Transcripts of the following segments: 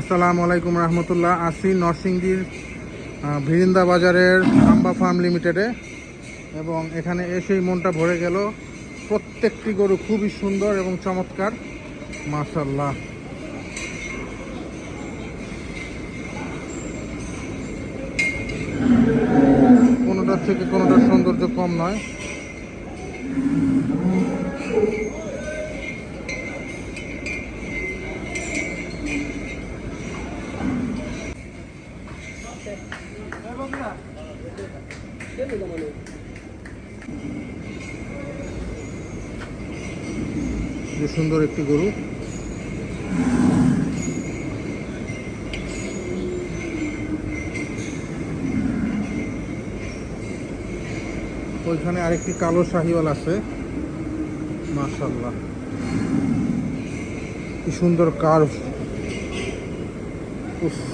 আসসালামু আলাইকুম রহমতুল্লাহ। আসি নরসিংদীর ভিরিন্দা বাজারের আম্বা ফার্ম লিমিটেডে। এবং এখানে এসেই মনটা ভরে গেল, প্রত্যেকটি গরু খুবই সুন্দর এবং চমৎকার। মাশাল্লাহ কোনোটার থেকে কোনোটার সৌন্দর্য কম নয়। সুন্দর একটি গরু। ওইখানে আরেকটি কালো শাহিওয়াল আছে। মাশাল্লাহ কি সুন্দর কার্ভ। উফ।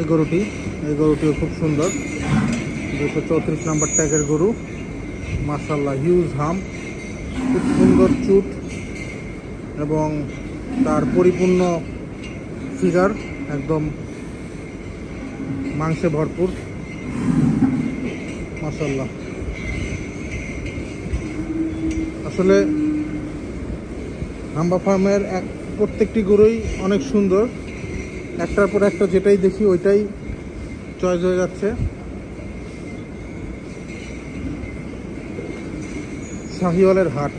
এই গরুটি, এই গরুটিও খুব সুন্দর। দুশো চৌত্রিশ নাম্বার ট্যাগের গরু। মার্শাল্লাহ হিউজ হাম। খুব সুন্দর, চুট। এবং তার পরিপূর্ণ ফিগার একদম মাংসে ভরপুর। মার্শাল্লাহ আসলে হাম্বা ফার্মের এক প্রত্যেকটি গরুই অনেক সুন্দর। একটার পর একটা যেটাই দেখি ওইটাই চয়েস হয়ে যাচ্ছে। শাহিওয়ালের হাট।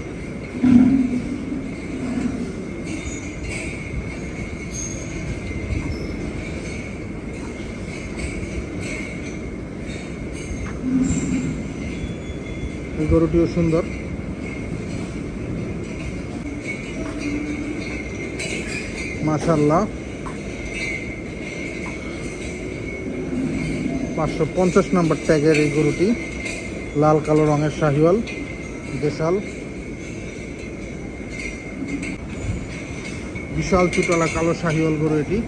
এই গরুটিও সুন্দর। মাশাল্লাহ পাঁচশো পঞ্চাশ নম্বর ট্যাগের এই গরুটি। লাল, কালো রঙের শাহিওয়াল, দেশাল। বিশাল চুটালা কালো শাহিওয়াল গরু এটি।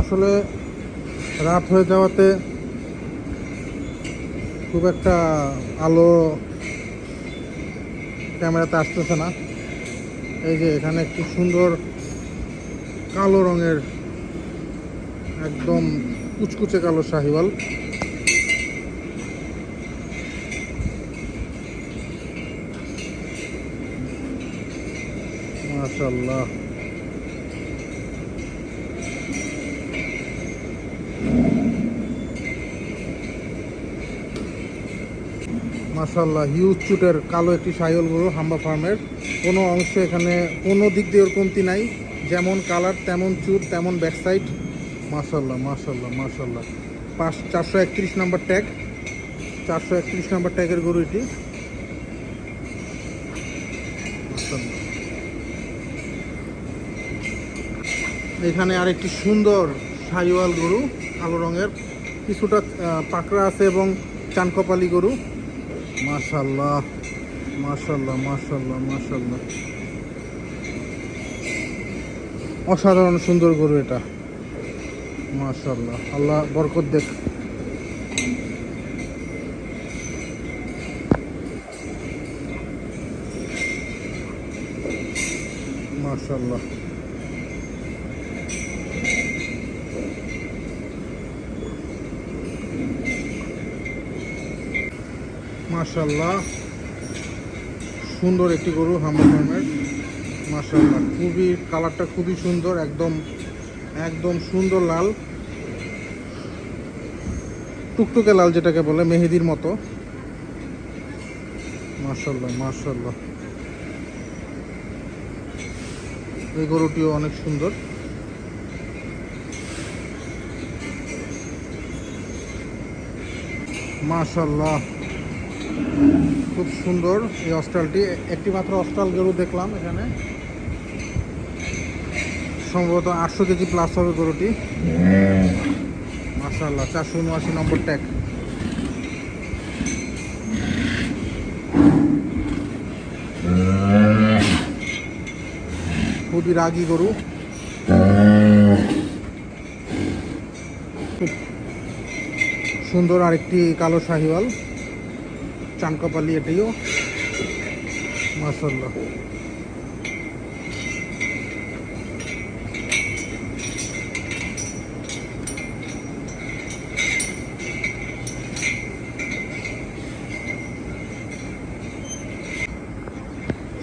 আসলে রাত হয়ে যাওয়াতে খুব একটা আলো ক্যামেরাতে আসতেছে না। এই যে এখানে একটি সুন্দর কালো রঙের একদম কুচকুচে কালো শাহিওয়াল। মাশাল্লাহ মাশাল্লাহ হিউজ চুটের কালো একটি সাইল গরু হাম্বা ফার্মের। কোনো অংশে এখানে কোনো দিক দিয়ে ওর কমতি নাই। যেমন কালার, তেমন চুর, তেমন ব্যাকসাইড। মাশাল্লাহ মাশাল্লাহ মাশাল্লাহ পাঁচ, চারশো একত্রিশ নম্বর ট্যাগ। চারশো একত্রিশ নম্বর ট্যাগের গরু এটি। এখানে আরেকটি সুন্দর সাইওয়াল গরু, কালো রঙের। কিছুটা পাকড়া আছে এবং চানকপালি গরু। মাশাল্লাহ মাশাল্লাহ মাশাল্লাহ মাশাল্লাহ অসাধারণ সুন্দর গরু এটা। মাশাল্লাহ আল্লাহ বরকত দেখ। মাশাল্লাহ মাশাল্লাহ সুন্দর একটি গরু হাম্বা ফার্মের মাশাল্লাহ খুবই কালারটা খুবই সুন্দর, একদম একদম সুন্দর লাল। টুকটুকে লাল যেটাকে বলে, মেহেদির মতো। মাশাল্লাহ মাশাল্লাহ এই গরুটিও অনেক সুন্দর। মাশাল্লাহ খুব সুন্দর এই অস্ট্রালটি। একটি মাত্র অস্ট্রাল গরু দেখলাম এখানে। সম্ভবত আটশো কেজি প্লাস হবে গরুটি। মাসাল্লা চারশো উনআশি নম্বর ট্যাক খুবই রাগি গরু। খুব সুন্দর আরেকটি কালো শাহিওয়াল, চানকাপালি এটিও। মাসাল্লা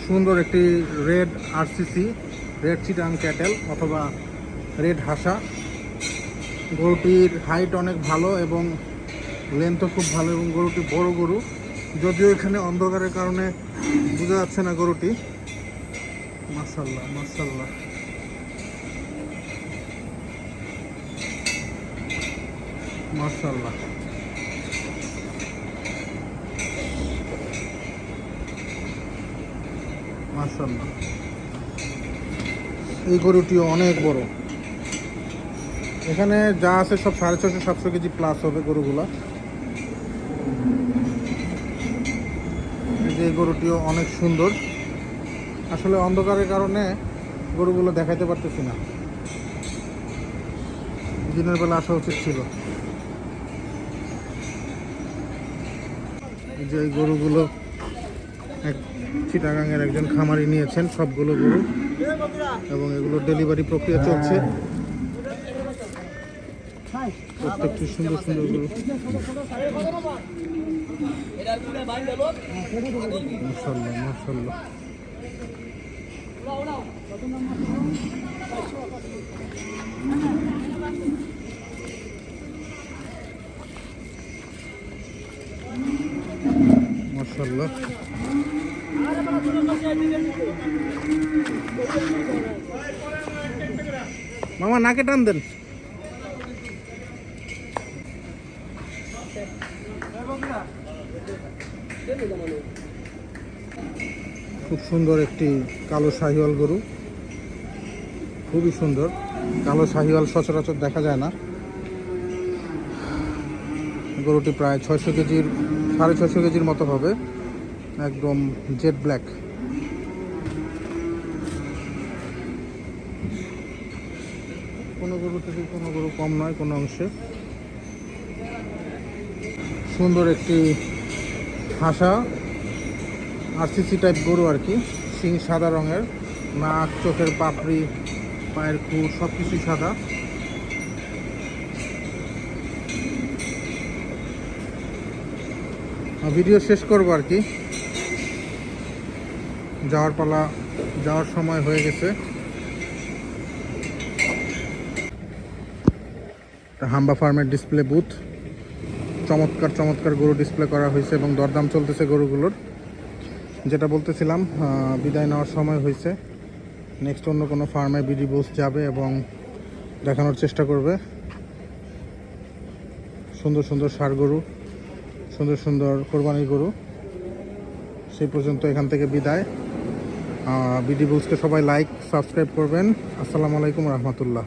সুন্দর একটি red RCC red Chittagong cattle অথবা রেড হাসা। গরুটির হাইট অনেক ভালো এবং লেন্থও খুব ভালো এবং গরুটি বড় গরু। যদিও এখানে অন্ধকারের কারণে বোঝা যাচ্ছে না গরুটি। মার্শাল্লাহ মার্শাল্লাহ মার্শাল্লাহ মার্শাল্লাহ এই গরুটিও অনেক বড়। এখানে যা আছে সব সাড়ে ছশো সাতশো কেজি প্লাস হবে গরুগুলা। এই যে গরুটিও অনেক সুন্দর। আসলে অন্ধকারের কারণে গরুগুলো দেখাইতে পারতেছি না। দিনের বেলা আসা উচিত ছিল। যে এই গরুগুলো এক চিটাগাঙের একজন খামারি নিয়েছেন সবগুলো গরু এবং এগুলো ডেলিভারি প্রক্রিয়া চলছে। প্রত্যেকটি সুন্দর সুন্দর গরু। মাসাল্লাহ মাসাল্লাহ মাসাল্লাহ মামা, নাকে টান দেন। খুব সুন্দর একটি কালো শাহিওয়াল গরু। খুবই সুন্দর। কালো শাহিওয়াল সচরাচর দেখা যায় না। গরুটি প্রায় ছয়শো কেজির সাড়ে ছয়শো কেজির মতো হবে। একদম জেড ব্ল্যাক কোনো গরু থেকে কোনো গরু কম নয়, কোনো অংশে। সুন্দর একটি হাসা আরসিসি টাইপ গরু আর কি শিং সাদা রঙের, নাক, চোখের পাপড়ি, পায়ের খুর সব কিছুই সাদা। ভিডিও শেষ করব আর কি। যাওয়ার পালা, যাওয়ার সময় হয়ে গেছে। হাম্বা ফার্মের ডিসপ্লে বুথ চমৎকার চমৎকার গরু ডিসপ্লে করা হয়েছে এবং দরদাম চলতেছে গরুগুলোর। যেটা বলতেছিলাম বিদায় নেওয়ার সময় হয়েছে। নেক্সট অন্য কোনো ফার্মে বিডি বোস যাবে এবং দেখানোর চেষ্টা করবে। সুন্দর সুন্দর সার গরু। সুন্দর সুন্দর কোরবানি গরু। সেই পর্যন্ত এখান থেকে বিদায়। বিডি বুলসকে সবাই লাইক সাবস্ক্রাইব করবেন। আসসালামু আলাইকুম রহমতুল্লাহ।